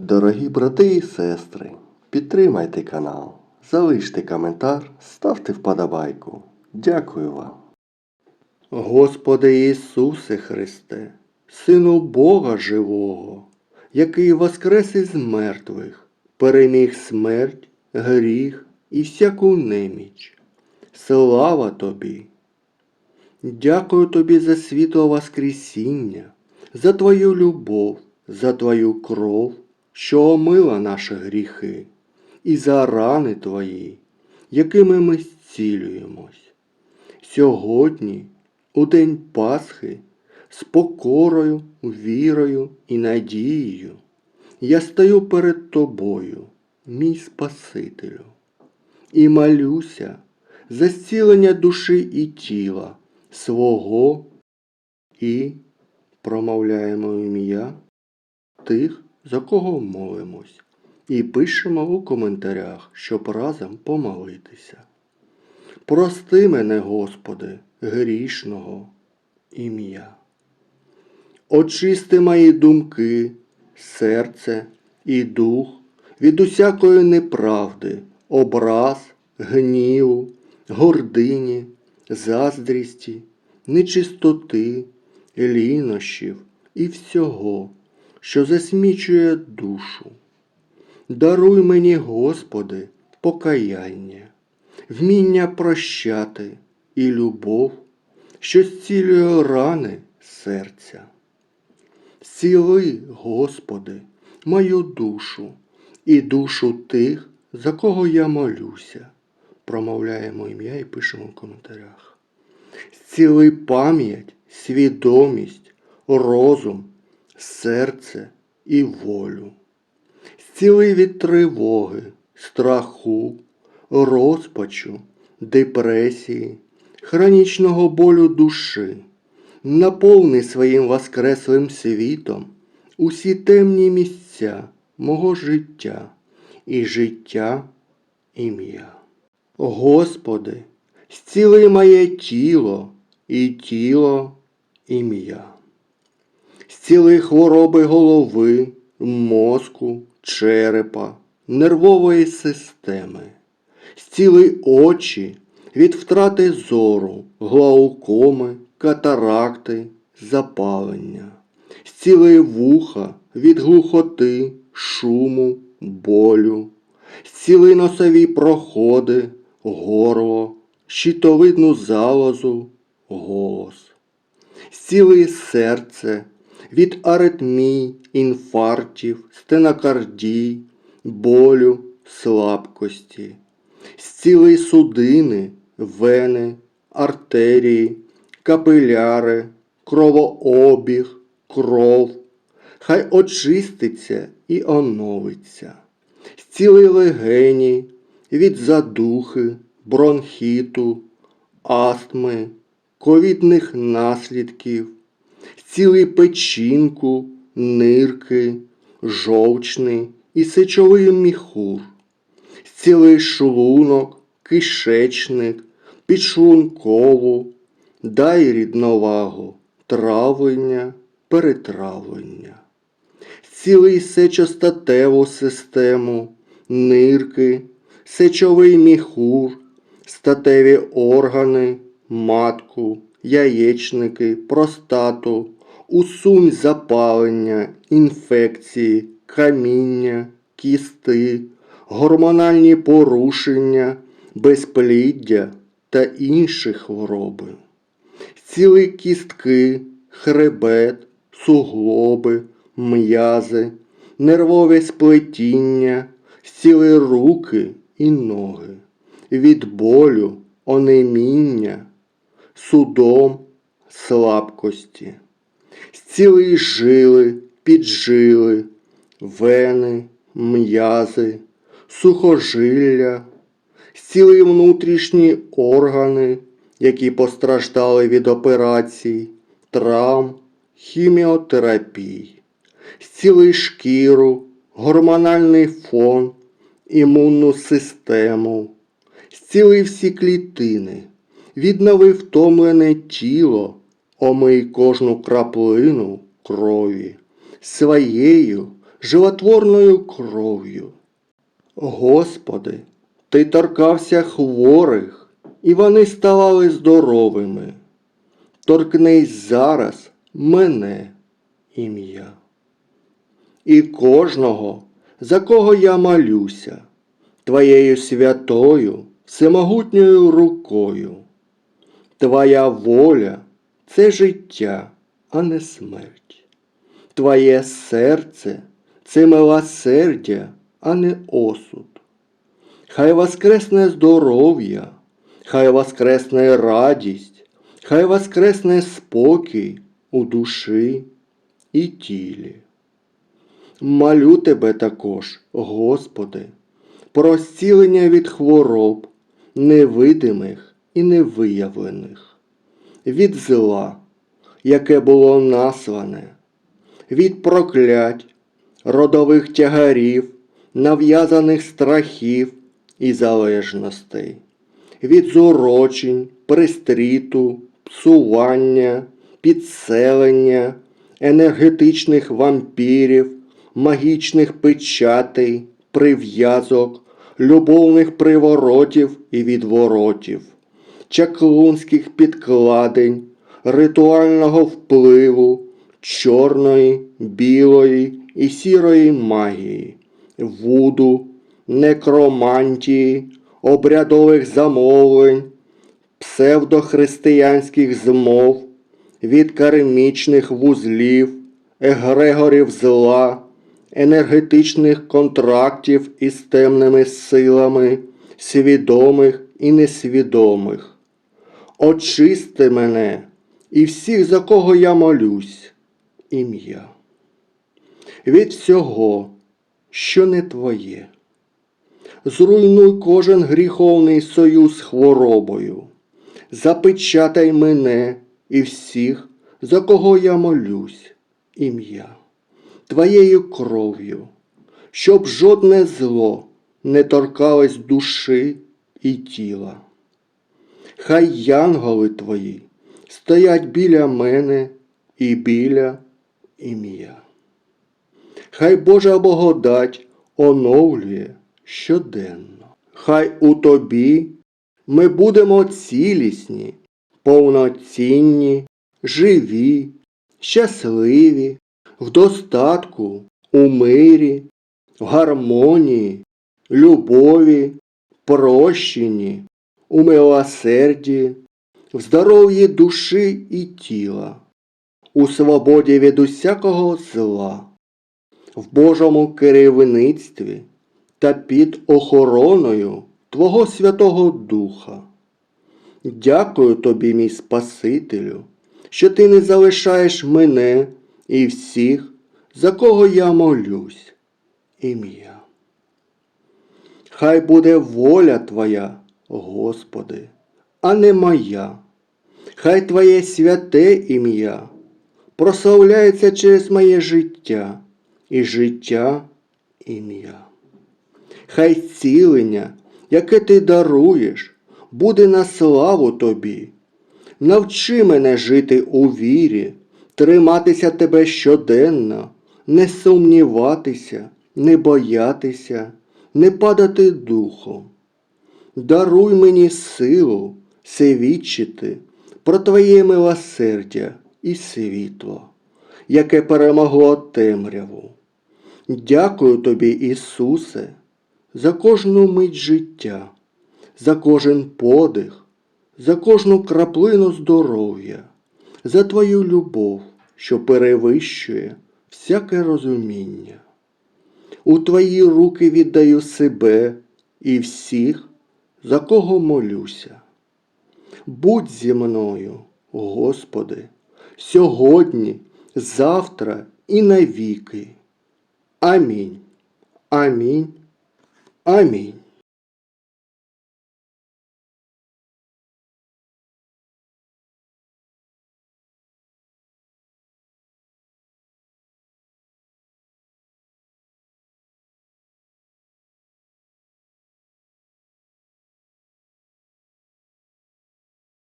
Дорогі брати і сестри, підтримайте канал, залиште коментар, ставте вподобайку. Дякую вам. Господи Ісусе Христе, Сину Бога Живого, який воскрес із мертвих, переміг смерть, гріх і всяку неміч. Слава Тобі! Дякую Тобі за світло Воскресіння, за Твою любов, за Твою кров, що омила наші гріхи, і за рани Твої, якими ми зцілюємось. Сьогодні, у день Пасхи, з покорою, вірою і надією, я стою перед Тобою, мій Спасителю, і молюся за зцілення душі і тіла свого і промовляємо ім'я тих, за кого молимось, і пишемо у коментарях, щоб разом помолитися. Прости мене, Господи, грішного ім'я. Очисти мої думки, серце і дух від усякої неправди, образ, гніву, гордині, заздрісті, нечистоти, лінощів і всього, що засмічує душу. Даруй мені, Господи, покаяння, вміння прощати і любов, що зцілює рани серця. Зціли, Господи, мою душу і душу тих, за кого я молюся. Промовляємо ім'я і пишемо в коментарях. Зціли пам'ять, свідомість, розум, серце і волю. Зціли від тривоги, страху, розпачу, депресії, хронічного болю душі. Наповни своїм воскреслим світом усі темні місця мого життя і життя ім'я. Господи, зціли моє тіло і тіло ім'я. Зціли хвороби голови, мозку, черепа, нервової системи. Зціли очі від втрати зору, глаукоми, катаракти, запалення. Зціли вуха від глухоти, шуму, болю. Зціли носові проходи, горло, щитовидну залозу, голос. Зціли серце від аритмій, інфарктів, стенокардій, болю, слабкості. Зціли судини, вени, артерії, капиляри, кровообіг, кров. Хай очиститься і оновиться. Зціли легені від задухи, бронхіту, астми, ковідних наслідків, зціли печінку, нирки, жовчний і сечовий міхур, зціли шлунок, кишечник, підшлункову, дай рідновагу, травлення, перетравлення. Зціли сечостатеву систему, нирки, сечовий міхур, статеві органи, матку, яєчники, простату, усунь запалення, інфекції, каміння, кісти, гормональні порушення, безпліддя та інші хвороби. Зціли кістки, хребет, суглоби, м'язи, нервове сплетіння, зціли руки і ноги, від болю, онеміння, судом, слабкості, зціли жили, піджили, вени, м'язи, сухожилля, зціли внутрішні органи, які постраждали від операцій, травм, хіміотерапій, зціли шкіру, гормональний фон, імунну систему, зціли всі клітини, віднови втомлене тіло, омий кожну краплину крові своєю животворною кров'ю. Господи, Ти торкався хворих, і вони ставали здоровими. Торкнись зараз мене ім'я. І кожного, за кого я молюся, Твоєю святою, всемогутньою рукою. Твоя воля це життя, а не смерть. Твоє серце це милосердя, а не осуд. Хай воскресне здоров'я, хай воскресне радість, хай воскресне спокій у душі і тілі. Молю тебе також, Господи, про зцілення від хвороб, невидимих і невиявлених, від зла, яке було наслане, від проклять, родових тягарів, нав'язаних страхів і залежностей, від зурочень, пристріту, псування, підселення, енергетичних вампірів, магічних печатей, прив'язок, любовних приворотів і відворотів, чаклунських підкладень, ритуального впливу, чорної, білої і сірої магії, вуду, некромантії, обрядових замовлень, псевдохристиянських змов, від кармічних вузлів, егрегорів зла, енергетичних контрактів із темними силами, свідомих і несвідомих. Очисти мене і всіх, за кого я молюсь, ім'я. Від всього, що не твоє. Зруйнуй кожен гріховний союз хворобою. Запечатай мене і всіх, за кого я молюсь, ім'я, Твоєю кров'ю, щоб жодне зло не торкалось душі і тіла. Хай янголи твої стоять біля мене і біля ім'я. Хай Божа благодать оновлює щоденно. Хай у тобі ми будемо цілісні, повноцінні, живі, щасливі, в достатку, у мирі, в гармонії, любові, прощенні, у милосерді, в здоров'ї душі і тіла, у свободі від усякого зла, в Божому керівництві та під охороною Твого Святого Духа. Дякую тобі, мій Спасителю, що ти не залишаєш мене і всіх, за кого я молюсь, ім'я. Хай буде воля Твоя, Господи, а не моя. Хай Твоє святе ім'я прославляється через моє життя і життя ім'я. Хай цілення, яке ти даруєш, буде на славу тобі. Навчи мене жити у вірі, триматися тебе щоденно, не сумніватися, не боятися, не падати духом. Даруй мені силу свідчити про Твоє милосердя і світло, яке перемогло темряву. Дякую тобі, Ісусе, за кожну мить життя, за кожен подих, за кожну краплину здоров'я, за Твою любов, що перевищує всяке розуміння. У Твої руки віддаю себе і всіх, за кого молюся. Будь зі мною, Господи, сьогодні, завтра і навіки. Амінь. Амінь. Амінь.